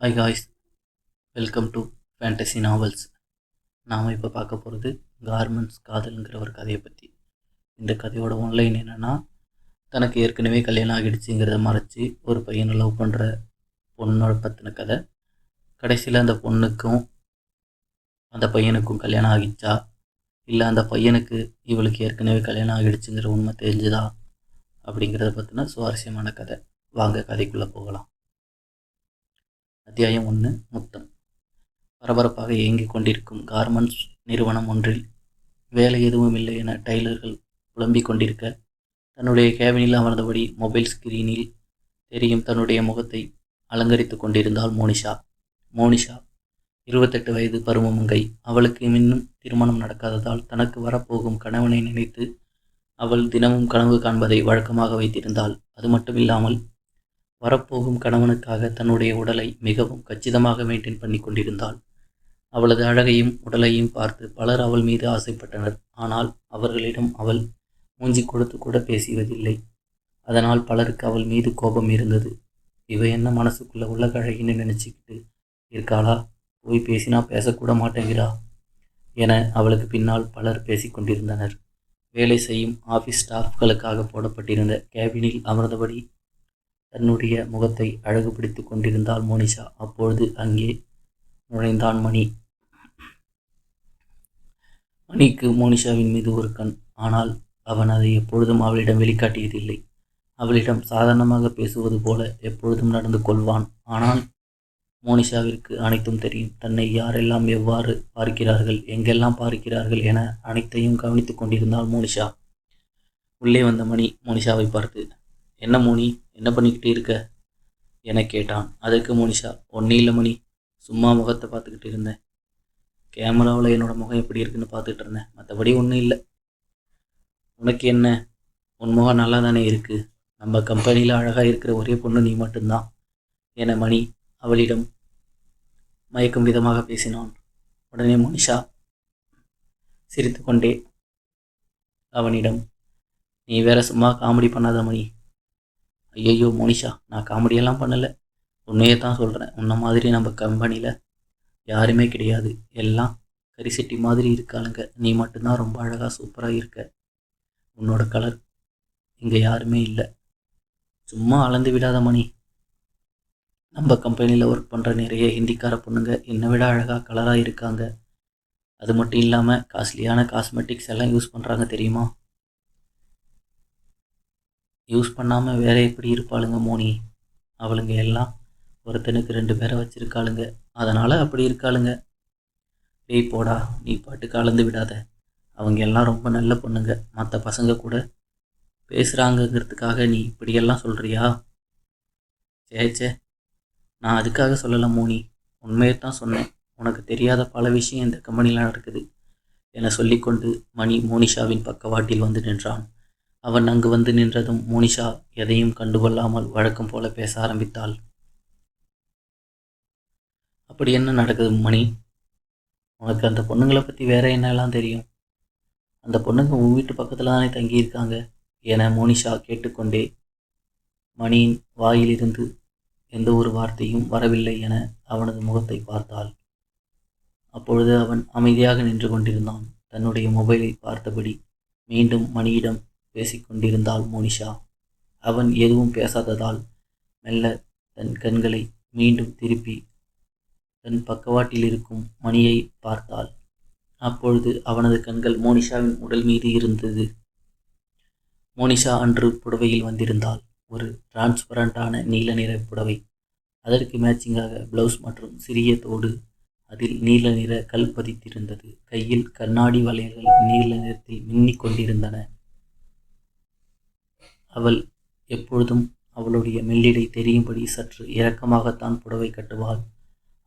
Hi guys welcome to fantasy novels நாம் இப்போ பார்க்க போகிறது கார்மெண்ட்ஸ் காதல்ங்கிற ஒரு கதையை பற்றி இந்த கதையோட ஒன்லைன் என்னென்னா தனக்கு ஏற்கனவே கல்யாணம் ஆகிடுச்சுங்கிறத மறைச்சி ஒரு பையனை லவ் பண்ணுற பொண்ணோட பற்றின கதை. கடைசியில் அந்த பொண்ணுக்கும் அந்த பையனுக்கும் கல்யாணம் ஆகிடுச்சா? இல்லை அந்த பையனுக்கு இவளுக்கு ஏற்கனவே கல்யாணம் ஆகிடுச்சுங்கிற உண்மை தெரிஞ்சுதா? அப்படிங்கிறத பற்றின சுவாரஸ்யமான கதை. வாங்க கதைக்குள்ளே போகலாம். அத்தியாயம் ஒன்று முத்தம். பரபரப்பாக இயங்கிக் கொண்டிருக்கும் கார்மெண்ட்ஸ் நிறுவனம் ஒன்றில் வேலை எதுவும் இல்லை என டைலர்கள் புலம்பிக் கொண்டிருக்க தன்னுடைய கேபினில் அமர்ந்தபடி மொபைல் ஸ்கிரீனில் தெரியும் தன்னுடைய முகத்தை அலங்கரித்து கொண்டிருந்தாள் மோனிஷா. மோனிஷா இருபத்தெட்டு வயது பருவமங்கை அவளுக்கு இன்னும் திருமணம் நடக்காததால் தனக்கு வரப்போகும் கணவனை நினைத்து அவள் தினமும் கனவு காண்பதை வழக்கமாக வைத்திருந்தாள். அது மட்டுமில்லாமல் வரப்போகும் கணவனுக்காக தன்னுடைய உடலை மிகவும் கச்சிதமாக மெயின்டைன் பண்ணி கொண்டிருந்தாள். அவளது அழகையும் உடலையும் பார்த்து பலர் அவள் மீது ஆசைப்பட்டனர். ஆனால் அவர்களிடம் அவள் மூஞ்சி கொடுத்து கூட பேசுவதில்லை அதனால் பலருக்கு அவள் மீது கோபம் இருந்தது. இவ என்ன மனசுக்குள்ள உள்ள கழகின்னு நினச்சிக்கிட்டு இருக்காளா? போய் பேசினா பேசக்கூட மாட்டேங்கிறா? என அவளுக்கு பின்னால் பலர் பேசிக்கொண்டிருந்தனர் வேலை செய்யும் ஆஃபீஸ் ஸ்டாஃப்களுக்காக போடப்பட்டிருந்த கேபினில் அமர்ந்தபடி தன்னுடைய முகத்தை அழகுபடுத்திக் கொண்டிருந்தாள் மோனிஷா. அப்பொழுது அங்கே நுழைந்தான் மணி. மணிக்கு மோனிஷாவின் மீது ஒரு கண். ஆனால் அவன் அதை எப்பொழுதும் அவளிடம் வெளிக்காட்டியதில்லை. அவளிடம் சாதாரணமாக பேசுவது போல எப்பொழுதும் நடந்து கொள்வான். ஆனால் மோனிஷாவிற்கு அனைத்தும் தெரியும். தன்னை யாரெல்லாம் எவ்வாறு பார்க்கிறார்கள் எங்கெல்லாம் பார்க்கிறார்கள் என அனைத்தையும் கவனித்துக் கொண்டிருந்தாள் மோனிஷா. உள்ளே வந்த மணி மோனிஷாவை பார்த்து என்ன மோனி? என்ன பண்ணிக்கிட்டு இருக்க? என கேட்டான். அதற்கு மோனிஷா ஒன்றும் இல்லை மணி. சும்மா முகத்தை பார்த்துக்கிட்டு இருந்தேன். கேமராவில் என்னோட முகம் எப்படி இருக்குன்னு பார்த்துட்டு இருந்தேன். மற்றபடி ஒன்றும் இல்லை. உனக்கு என்ன? உன் முகம் நல்லா தானே இருக்குது நம்ம கம்பெனியில் அழகாக இருக்கிற ஒரே பொண்ணு நீ மட்டும்தான். என மணி அவளிடம் மயக்கும் விதமாக பேசினான். உடனே மோனிஷா. சிரித்துக்கொண்டே அவனிடம் நீ வேற சும்மா காமெடி பண்ணாத மணி. ஐயையோ மோனிஷா நான் காமெடியெல்லாம் பண்ணலை. உன்னையே தான் சொல்கிறேன் உன்ன மாதிரி நம்ம கம்பெனியில் யாருமே கிடையாது. எல்லாம் கரிசெட்டி மாதிரி இருக்காளுங்க. நீ மட்டும்தான் ரொம்ப அழகாக சூப்பராக இருக்க. உன்னோட கலர் இங்கே யாருமே இல்லை. சும்மா அளந்து விடாத மணி. நம்ம கம்பெனியில் ஒர்க் பண்ணுற நிறைய ஹிந்திக்கார பொண்ணுங்க என்னை விட அழகாக கலராக இருக்காங்க. அது மட்டும் இல்லாமல் காஸ்ட்லியான காஸ்மெட்டிக்ஸ் எல்லாம் யூஸ் பண்ணுறாங்க தெரியுமா? யூஸ் பண்ணாமல் வேற எப்படி இருப்பாளுங்க மோனி? அவளுங்க எல்லாம் ஒருத்தனுக்கு ரெண்டு பேரை வச்சுருக்காளுங்க. அதனால் அப்படி இருக்காளுங்க. டேய் போடா நீ பாட்டு கலந்து விடாத. அவங்க எல்லாம் ரொம்ப நல்ல பொண்ணுங்க. மற்ற பசங்க கூட பேசுகிறாங்கங்கிறதுக்காக நீ இப்படியெல்லாம் சொல்கிறியா சே சே நான் அதுக்காக சொல்லலை மோனி. உண்மையை தான் சொன்னேன். உனக்கு தெரியாத பல விஷயம் இந்த கம்பெனியில் நடக்குது. என சொல்லிக்கொண்டு மணி மோனிஷாவின் பக்கவாட்டில் வந்து நின்றான். அவன் அங்கு வந்து நின்றதும் மோனிஷா எதையும் கண்டுகொள்ளாமல் வழக்கம் போல பேச ஆரம்பித்தாள். அப்படி என்ன நடக்குது மணி? உனக்கு அந்த பொண்ணுங்களை பற்றி வேற என்னெல்லாம் தெரியும்? அந்த பொண்ணுங்க உன் வீட்டு பக்கத்தில் தானே தங்கியிருக்காங்க? என மோனிஷா கேட்டுக்கொண்டே மணியின் வாயிலிருந்து எந்த ஒரு வார்த்தையும் வரவில்லை என அவனது முகத்தை பார்த்தாள். அப்பொழுது அவன் அமைதியாக நின்று கொண்டிருந்தான். தன்னுடைய மொபைலை பார்த்தபடி மீண்டும் மணியிடம் பேசிக்கொண்டிருந்தாள் மோனிஷா. அவன் எதுவும் பேசாததால் மெல்ல தன் கண்களை மீண்டும் திருப்பி தன் பக்கவாட்டில் இருக்கும் மணியை பார்த்தாள். அப்பொழுது அவனது கண்கள் மோனிஷாவின் உடல் மீது இருந்தது. மோனிஷா அன்று புடவையில் வந்திருந்தாள். ஒரு டிரான்ஸ்பரண்டான நீல நிற புடவை. அதற்கு மேட்சிங்காக பிளவுஸ் மற்றும் சிறிய தோடு. அதில் நீல நிற கல் பதித்திருந்தது. கையில் கண்ணாடி வளையல்கள் நீல நிறத்தில் மின்னிக் கொண்டிருந்தன அவள் எப்பொழுதும் அவளுடைய மெல்லிடை தெரியும்படி சற்று இரக்கமாகத்தான் புடவை கட்டுவாள்.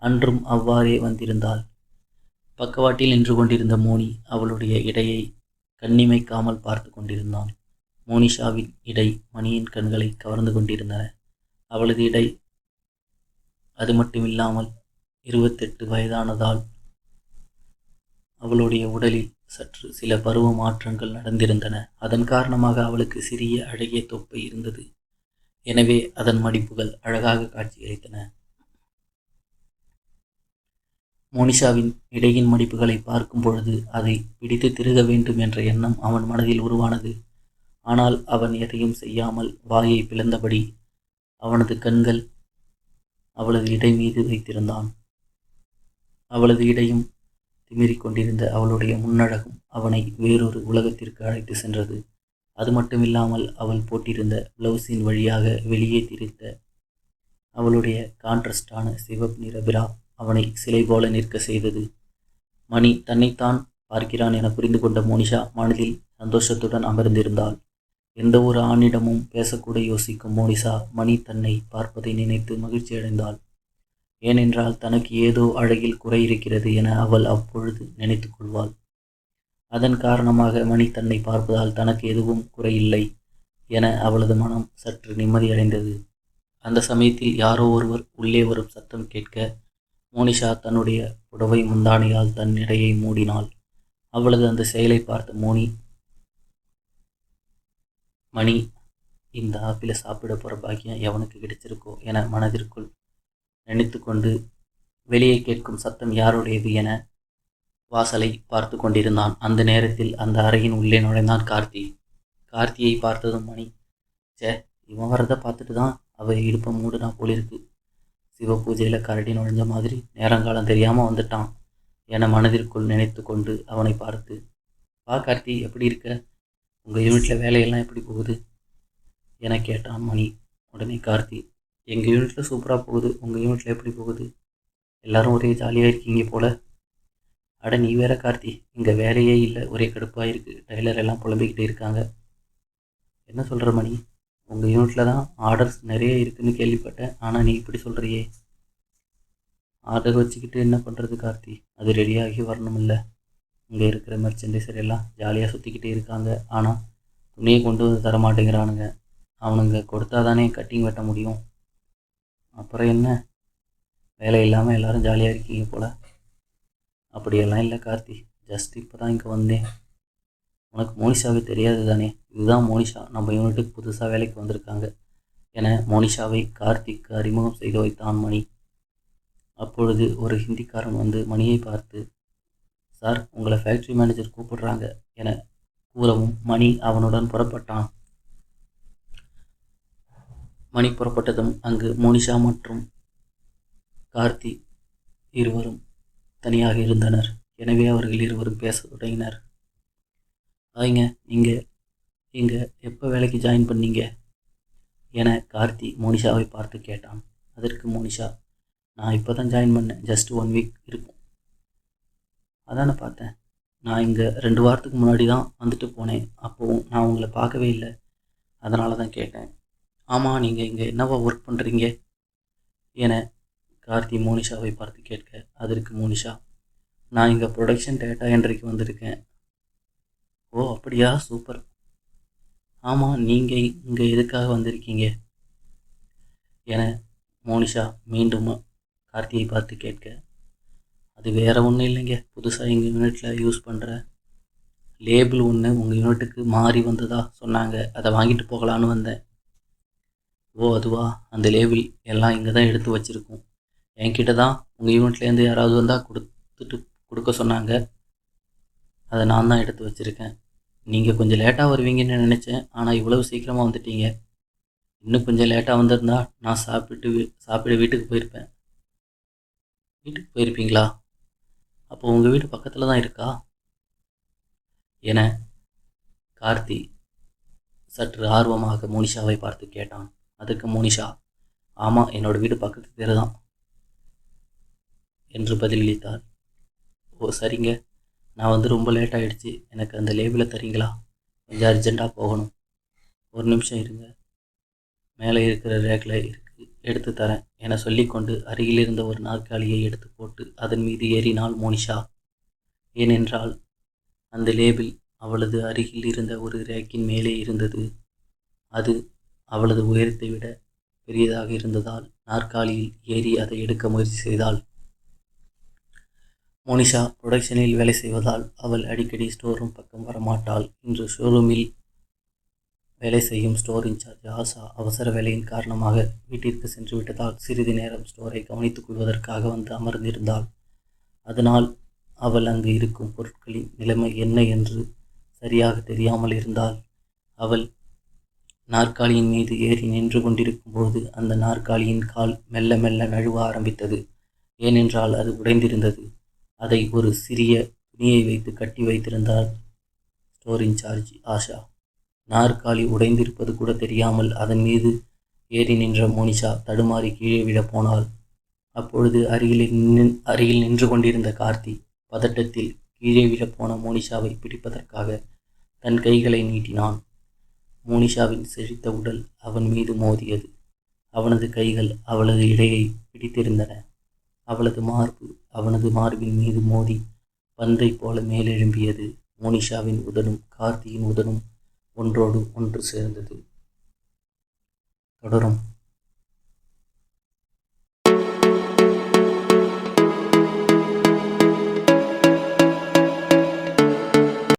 அன்றும் அவ்வாறே வந்திருந்தாள். பக்கவாட்டில் நின்று கொண்டிருந்த மோனி அவளுடைய இடையை கண்ணிமைக்காமல் பார்த்து கொண்டிருந்தான். மோனிஷாவின் இடை மணியின் கண்களை கவர்ந்து கொண்டிருந்தன. அவளது இடை அது மட்டுமில்லாமல் இருபத்தெட்டு வயதானதால் அவளுடைய உடலில் சற்று சில பருவ மாற்றங்கள் நடந்திருந்தன. அதன் காரணமாக அவளுக்கு சிறிய அழகிய தொப்பை இருந்தது. எனவே அதன் மடிப்புகள் அழகாக காட்சியளித்தன. மோனிஷாவின் இடையின் மடிப்புகளை பார்க்கும் பொழுது அதை பிடித்து திருக வேண்டும் என்ற எண்ணம் அவன் மனதில் உருவானது. ஆனால் அவன் எதையும் செய்யாமல் வாயை பிளந்தபடி அவனது கண்கள் அவளது இடை மீது வைத்திருந்தான். அவளது இடையும் திமிரிக் கொண்டிருந்த அவளுடைய முன்னழகும் அவனை வேறொரு உலகத்திற்கு அழைத்து சென்றது. அது மட்டுமில்லாமல் அவள் போட்டிருந்த பிளவுஸின் வழியாக வெளியே திரித்த அவளுடைய கான்ட்ரஸ்டான சிவப்பு நிற பிரா அவனை சிலை போல நிற்க செய்தது. மணி தன்னைத்தான் பார்க்கிறான் என புரிந்து கொண்ட மோனிஷா மனதில் சந்தோஷத்துடன் அமர்ந்திருந்தாள். எந்த ஒரு ஆணிடமும் பேசக்கூட யோசிக்கும் மோனிஷா மணி தன்னை பார்ப்பதை நினைத்து மகிழ்ச்சியடைந்தாள். ஏனென்றால் தனக்கு ஏதோ அழகில் குறை இருக்கிறது என அவள் அப்பொழுது நினைத்து கொள்வாள். அதன் காரணமாக மணி தன்னை பார்ப்பதால் தனக்கு எதுவும் குறையில்லை என அவளது மனம் சற்று நிம்மதியடைந்தது அந்த சமயத்தில் யாரோ ஒருவர் உள்ளே வரும் சத்தம் கேட்க மோனிஷா தன்னுடைய புடவை முந்தானையால் தன் இடையை மூடினாள். அவளது அந்த செயலை பார்த்த மோனி மணி இந்த ஆப்பிளை சாப்பிட போகிற பாக்கியம் எவனுக்கு கிடைச்சிருக்கோ? என மனதிற்குள் நினைத்து கொண்டு வெளியே கேட்கும் சத்தம் யாருடையது என வாசலை பார்த்து கொண்டிருந்தான். அந்த நேரத்தில் அந்த அறையின் உள்ளே நுழைந்தான் கார்த்தி. கார்த்தியை பார்த்ததும் மணி சே இவன் வரதை பார்த்துட்டு தான் அவ இடுப்பை மூடுனா போலிருக்கு. சிவ பூஜையில் கரடி நுழைஞ்ச மாதிரி நேரங்காலம் தெரியாமல் வந்துட்டான் என மனதிற்குள் நினைத்து கொண்டு அவனை பார்த்து வா கார்த்தி எப்படி இருக்க? உங்கள் யூனிட்டில் வேலையெல்லாம் எப்படி போகுது? என கேட்டான் மணி. உடனே கார்த்தி எங்கள் யூனிட்டில் சூப்பராக போகுது. உங்கள் யூனிட்டில் எப்படி போகுது? எல்லாரும் ஒரே ஜாலியாக இருக்கீங்க போல். அட நீ வேற கார்த்தி. இங்கே வேலையே இல்லை. ஒரே கடுப்பாக இருக்குது டைலர் எல்லாம் புலம்பிக்கிட்டு இருக்காங்க. என்ன சொல்கிற மணி? உங்கள் யூனிட்டில் தான் ஆர்டர்ஸ் நிறைய இருக்குதுன்னு கேள்விப்பட்டேன். ஆனால் நீ இப்படி சொல்கிறியே ஆர்டர் வச்சுக்கிட்டு என்ன பண்ணுறது கார்த்தி? அது ரெடியாகி வரணுமில்ல. இங்கே இருக்கிற மெர்ச்சன்டைசர் எல்லாம் ஜாலியாக சுற்றிக்கிட்டே இருக்காங்க. ஆனால் துணியை கொண்டு வந்து தர மாட்டேங்கிறானுங்க அவனுங்க கொடுத்தா தானே கட்டிங் வெட்ட முடியும். அப்புறம் என்ன? வேலை இல்லாமல் எல்லோரும் ஜாலியாக இருக்கீங்க போல். அப்படியெல்லாம் இல்லை கார்த்தி. ஜஸ்ட் இப்போ தான் இங்கே வந்தேன். உனக்கு மோனிஷாவே தெரியாது தானே? இதுதான் மோனிஷா. நம்ம யூனிட்டுக்கு புதுசாக வேலைக்கு வந்திருக்காங்க. என மோனிஷாவை கார்த்திக்கு அறிமுகம் செய்து வைத்தான் மணி. அப்பொழுது ஒரு ஹிந்திக்காரன் வந்து மணியை பார்த்து சார் உங்களை ஃபேக்ட்ரி மேனேஜர் கூப்பிடுறாங்க என கூறவும் மணி அவனுடன் புறப்பட்டான். மணி புறப்பட்டதும் அங்கு மோனிஷா மற்றும் கார்த்தி இருவரும் தனியாக இருந்தனர். எனவே அவர்கள் இருவரும் பேச தொடங்கினர். ஆயிங்க நீங்கள் இங்கே எப்போ வேலைக்கு ஜாயின் பண்ணீங்க? என கார்த்தி மோனிஷாவை பார்த்து கேட்டான். அதற்கு மோனிஷா நான் இப்போ தான் ஜாயின் பண்ணேன். ஜஸ்ட் ஒன் வீக் இருக்கும். அதானே பார்த்தேன். நான் இங்கே ரெண்டு வாரத்துக்கு முன்னாடி தான் வந்துட்டு போனேன். அப்போவும் நான் உங்களை பார்க்கவே இல்லை. அதனால தான் கேட்டேன். ஆமாம் நீங்கள் இங்கே என்னவா ஒர்க் பண்ணுறீங்க என கார்த்தி மோனிஷாவை பார்த்து கேட்க அதற்கு மோனிஷா நான் இங்கே ப்ரொடக்ஷன் டேட்டா என்றைக்கு வந்திருக்கேன். ஓ அப்படியா? சூப்பர். ஆமாம் நீங்கள் இங்கே எதுக்காக வந்திருக்கீங்க? என மோனிஷா மீண்டும் கார்த்தியை பார்த்து கேட்க அது வேறு ஒன்றும் இல்லைங்க. புதுசாக எங்கள் யூனிட்டில் யூஸ் பண்ணுற லேபிள் ஒன்று உங்கள் யூனிட்டுக்கு மாறி வந்ததா? சொன்னாங்க. அதை வாங்கிட்டு போகலான்னு வந்தேன். ஓ அதுவா? அந்த லேபிள் எல்லாம் இங்கே தான் எடுத்து வச்சுருக்கோம். என்கிட்ட தான் உங்கள் யூனிட்லேருந்து யாராவது வந்தால் கொடுத்துட்டு கொடுக்க சொன்னாங்க. அதை நான் தான் எடுத்து வச்சுருக்கேன். நீங்கள் கொஞ்சம் லேட்டாக வருவீங்கன்னு நினச்சேன். ஆனால் இவ்வளவு சீக்கிரமாக வந்துட்டீங்க. இன்னும் கொஞ்சம் லேட்டாக வந்திருந்தா நான் சாப்பிட்டு வீ- சாப்பிட வீட்டுக்கு போயிருப்பேன். வீட்டுக்கு போயிருப்பீங்களா? அப்போ உங்கள் வீடு பக்கத்தில் தான் இருக்கா? என கார்த்தி சற்று ஆர்வமாக மோனிஷாவை பார்த்து கேட்டான். அதுக்கு மோனிஷா. ஆமாம் என்னோட வீடு பக்கத்து தெரு தான் என்று பதிலளித்தார். ஓ சரிங்க. நான் வந்து ரொம்ப லேட் ஆகிடுச்சு எனக்கு அந்த லேபிளை தரீங்களா? கொஞ்சம் அர்ஜெண்ட்டாக போகணும். ஒரு நிமிஷம் இருங்க. மேலே இருக்கிற ரேக்கில் இருக்கு. எடுத்து தரேன். என சொல்லிக்கொண்டு அருகில் இருந்த ஒரு நாற்காலியை எடுத்து போட்டு அதன் மீது ஏறினாள் மோனிஷா. ஏனென்றால் அந்த லேபிள் அவளது அருகில் இருந்த ஒரு ரேக்கின் மேலே இருந்தது. அது அவளது உயரத்தை விட பெரியதாக இருந்ததால் நாற்காலியில் ஏறி அதை எடுக்க முயற்சி செய்தாள். மோனிஷா புரொடக்ஷனில் வேலை செய்வதால் அவள் அடிக்கடி ஸ்டோர் ரூம் பக்கம் வரமாட்டாள். இன்று ஷோரூமில் வேலை செய்யும் ஸ்டோர் இன்சார்ஜ் ஆசா அவசர வேலையின் காரணமாக வீட்டிற்கு சென்று விட்டதால் சிறிது நேரம் ஸ்டோரை கவனித்துக் கொள்வதற்காக வந்து அமர்ந்திருந்தாள். அதனால் அவள் அங்கு இருக்கும் பொருட்களின் நிலைமை என்ன என்று சரியாக தெரியாமல் இருந்தாள். அவள் நாற்காலியின் மீது ஏறி நின்று கொண்டிருக்கும் போது அந்த நாற்காலியின் கால் மெல்ல மெல்ல நழுவ ஆரம்பித்தது. ஏனென்றால் அது உடைந்திருந்தது. அதை ஒரு சிறிய துணியை வைத்து கட்டி வைத்திருந்தார் ஸ்டோர் இன்சார்ஜ் ஆஷா. நாற்காலி உடைந்திருப்பது கூட தெரியாமல் அதன் மீது ஏறி நின்ற மோனிஷா தடுமாறி கீழே விழப் போனாள். அப்பொழுது அருகில் நின் அருகில் நின்று கொண்டிருந்த கார்த்தி பதட்டத்தில் கீழே விழப்போன மோனிஷாவை பிடிப்பதற்காக தன் கைகளை நீட்டினான். மோனிஷாவின் செழித்த உடல் அவன் மீது மோதியது. அவனது கைகள் அவளது இடையை பிடித்திருந்தன. அவளது மார்பு அவனது மார்பின் மீது மோதி பந்தை போல மேலெழும்பியது. மோனிஷாவின் உதடும் கார்த்தியின் உதடும் ஒன்றோடு ஒன்று சேர்ந்தது. தொடரும்.